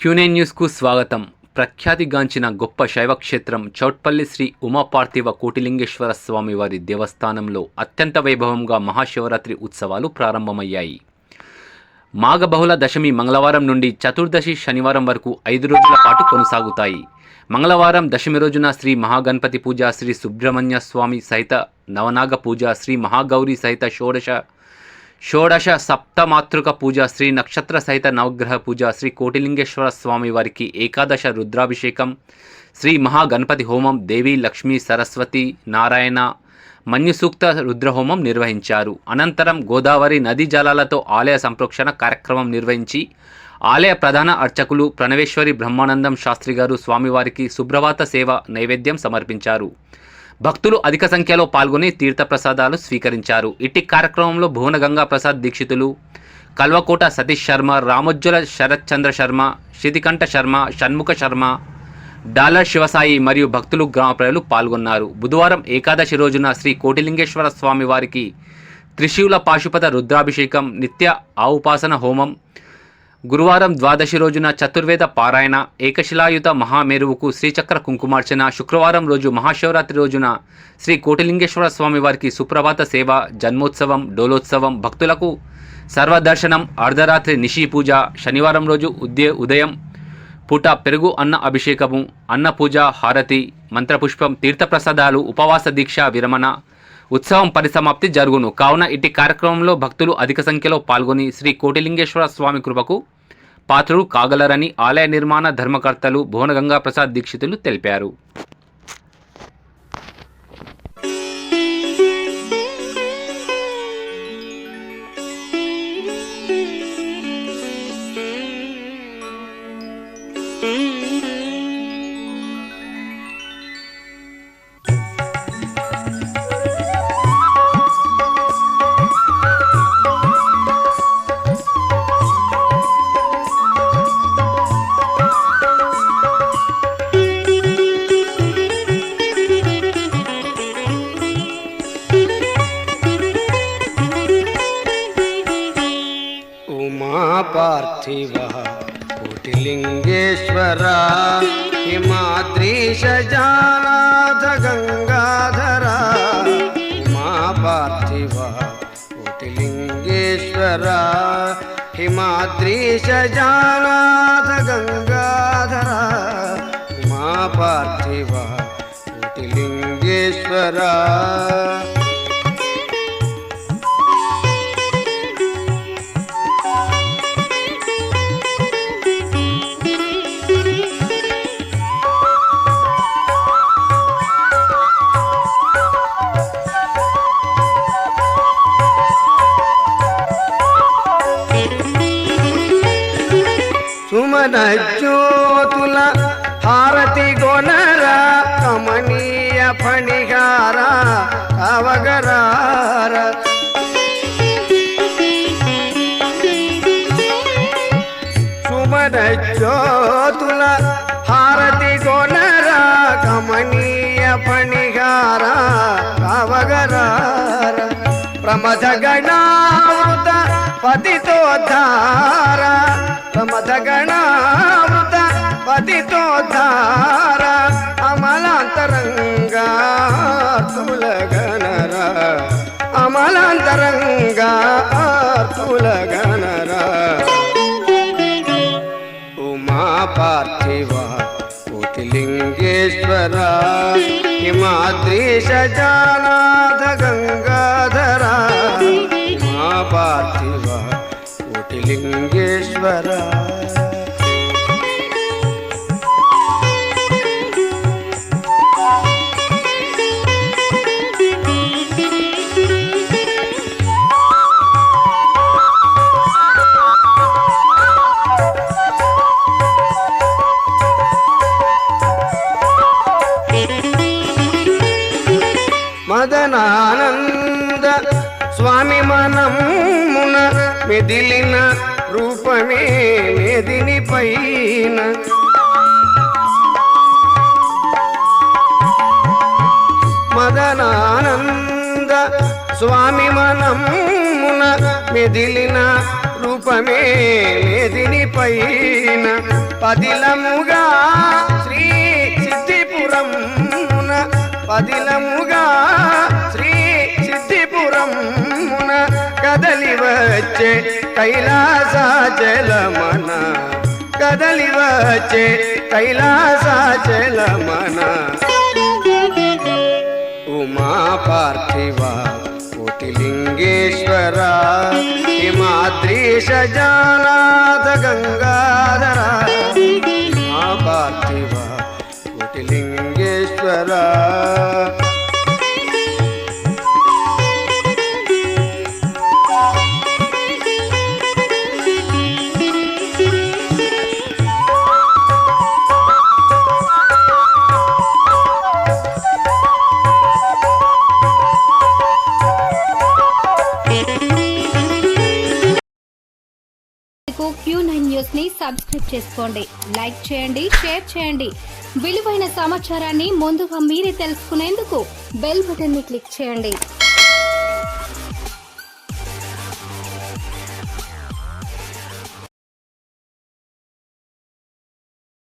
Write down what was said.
క్యూనే న్యూస్కు స్వాగతం. ప్రఖ్యాతిగాంచిన గొప్ప శైవక్షేత్రం చౌట్పల్లి శ్రీ ఉమాపార్థివ కోటిలింగేశ్వర స్వామి వారి దేవస్థానంలో అత్యంత వైభవంగా మహాశివరాత్రి ఉత్సవాలు ప్రారంభమయ్యాయి. మాఘబహుళ దశమి మంగళవారం నుండి చతుర్దశి శనివారం వరకు ఐదు రోజుల పాటు కొనసాగుతాయి. మంగళవారం దశమి రోజున శ్రీ మహాగణపతి పూజ శ్రీ సుబ్రహ్మణ్య స్వామి సహిత నవనాగ పూజ శ్రీ మహాగౌరి సహిత షోడశ షోడశ సప్తమాతృక పూజ శ్రీ నక్షత్ర సహిత నవగ్రహ పూజ శ్రీ కోటిలింగేశ్వర స్వామి వారికి ఏకాదశ రుద్రాభిషేకం శ్రీ మహాగణపతి హోమం దేవి లక్ష్మీ సరస్వతి నారాయణ మన్యుసూక్త రుద్రహోమం నిర్వహించారు. అనంతరం గోదావరి నదీ జలాలతో ఆలయ సంప్రోక్షణ కార్యక్రమం నిర్వహించి ఆలయ ప్రధాన అర్చకులు ప్రణవేశ్వరి బ్రహ్మానందం శాస్త్రి గారు స్వామివారికి సుప్రభాత సేవ నైవేద్యం సమర్పించారు. భక్తులు అధిక సంఖ్యలో పాల్గొని తీర్థప్రసాదాలు స్వీకరించారు. ఇట్టి కార్యక్రమంలో భువనగంగా ప్రసాద్ దీక్షితులు కల్వకోట సతీష్ శర్మ రామోజ్వల శరత్చంద్ర శర్మ శితికంఠ శర్మ షణ్ముఖ శర్మ డాలర్ శివసాయి మరియు భక్తులు గ్రామ ప్రజలు పాల్గొన్నారు. బుధవారం ఏకాదశి రోజున శ్రీ కోటిలింగేశ్వర స్వామి వారికి త్రిశూల పాశుపత రుద్రాభిషేకం నిత్య ఆవుపాసన హోమం గురువారం ద్వాదశి రోజున చతుర్వేద పారాయణ ఏకశిలాయుత మహామేరువుకు శ్రీచక్ర కుంకుమార్చన శుక్రవారం రోజు మహాశివరాత్రి రోజున శ్రీ కోటిలింగేశ్వర స్వామి వారికి సుప్రభాత సేవ జన్మోత్సవం డోలోత్సవం భక్తులకు సర్వదర్శనం అర్ధరాత్రి నిషి పూజ శనివారం రోజు ఉద్య ఉదయం పూట పెరుగు అన్న అభిషేకము అన్న పూజ హారతి మంత్రపుష్పం తీర్థప్రసాదాలు ఉపవాస దీక్ష విరమణ ఉత్సవం పరిసమాప్తి జరుగును. కావున ఇట్టి కార్యక్రమంలో భక్తులు అధిక సంఖ్యలో పాల్గొని శ్రీ కోటిలింగేశ్వర స్వామి కృపకు పాత్రులు కాగలరని ఆలయ నిర్మాణ ధర్మకర్తలు భువనగంగా ప్రసాద్ దీక్షితులు తెలిపారు. पार्थिवः कोटिलिङ्गेश्वर हिमाद्रीश जानाथ गङ्गाधरा उमा पार्थिवः कोटिलिङ्गेश्वर हिमाद्रीश जानाथ गङ्गाधरा उमा पार्थिवः कोटिलिङ्गेश्वर। సుమన జ్యోతుల హారతి గొనర కమనీయ ఫణిగార అవగరార. సుమన జ్యోతుల హారతి గొనర కమనీయ ఫణిగార అవగరార. ప్రమథ గణామృత పతితోద్ధార ప్రమథ గణామృత పతితోద్ధార అమలాంతరంగా తులగనర అమలాంతరంగా తులగనర ఉమా పార్థివ కోటిలింగేశ్వర హిమాద్రీశ జానాథ గంగాధర ఉమా పార్థివ కోటిలింగేశ్వర మదనానంద స్వామి మనమున మెదిలిన రూపమే మెదిని పైన. మదనానంద స్వామి మనమున మెదిలిన రూపమే మెదిని పైన. పదిలముగా శ్రీ సిద్ధిపురమున పదిలముగా శ్రీ సిద్ధిపురమున కదలి वचे कैलासाचे लमना कदली वचे कैलासाचे लमना उमा पार्थिवा कोटिलिंगेश्वरा हिमाद्रीश जानाथ गंगा। సబ్స్క్రైబ్ చేసుకోండి లైక్ చేయండి షేర్ చేయండి. విలువైన సమాచారాన్ని ముందుగా మీరే తెలుసుకునేందుకు బెల్ బటన్ని క్లిక్ చేయండి.